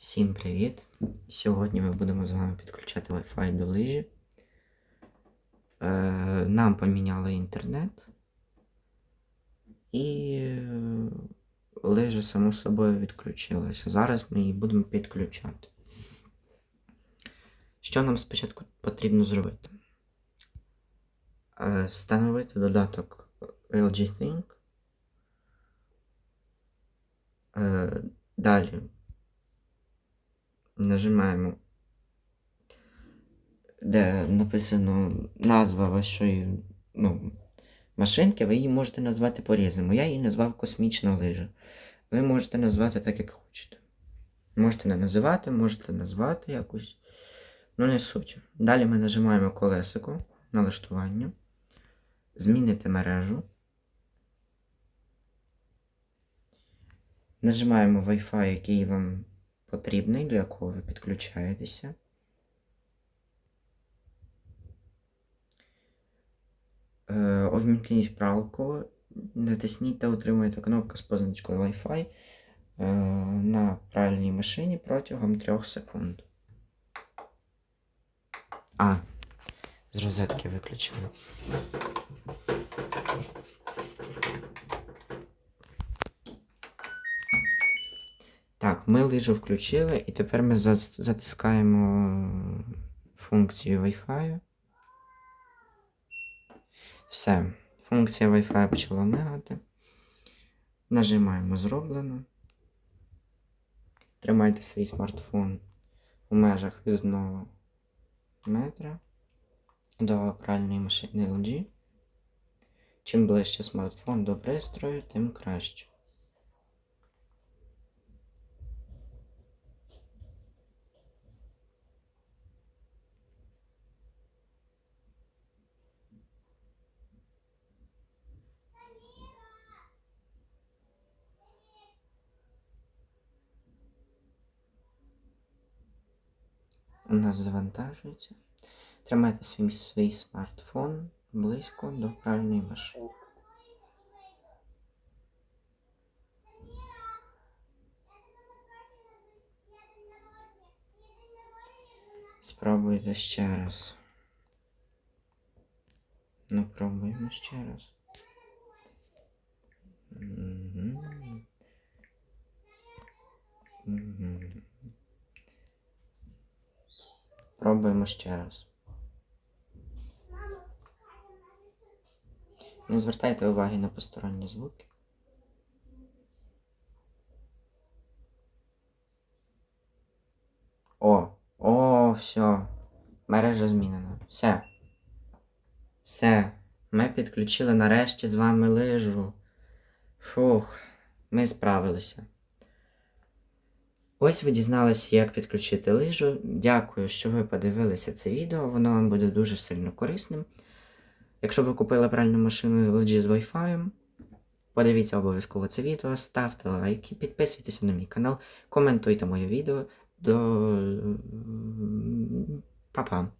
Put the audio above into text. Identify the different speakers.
Speaker 1: Всім привіт! Сьогодні ми будемо з вами підключати Wi-Fi до лижі. Е, нам поміняли інтернет. І е, лижа само собою відключилася. Зараз ми її будемо підключати. Що нам спочатку потрібно зробити? Е, встановити додаток LG Think. Е, далі нажимаємо, де написано назва вашої ну, машинки, ви її можете назвати по-різному. Я її назвав космічна лижа. Ви можете назвати так, як хочете. Можете не називати, можете назвати якось. Ну, не суть. Далі ми нажимаємо колесико налаштування, змінити мережу. Нажимаємо Wi-Fi, який вам потрібний, до якого ви підключаєтеся. Е, Увімкніть пралку, натисніть та утримуйте кнопку з позначкою Wi-Fi е, на пральній машині протягом 3 секунд. А, з розетки виключили. Так, ми лижу включили, і тепер ми затискаємо функцію Wi-Fi. Все. Функція Wi-Fi почала мигати. Нажимаємо зроблено. Тримайте свій смартфон у межах від 1 метра до пральної машини LG. Чим ближче смартфон до пристрою, тим краще. У нас завантажується. Тримайте свій, свій смартфон близько до пральної машини. Спробуйте ще раз. Ну, пробуємо ще раз. Мгм. Мгм. Пробуємо ще раз. Не звертайте уваги на посторонні звуки. О, о, все. Мережа змінена. Все. Все. Ми підключили нарешті з вами лижу. Фух, ми справилися. Ось ви дізналися, як підключити лижу. Дякую, що ви подивилися це відео. Воно вам буде дуже сильно корисним. Якщо ви купили пральну машину LG з Wi-Fi, подивіться обов'язково це відео, ставте лайки, підписуйтесь на мій канал, коментуйте моє відео. До Па-па.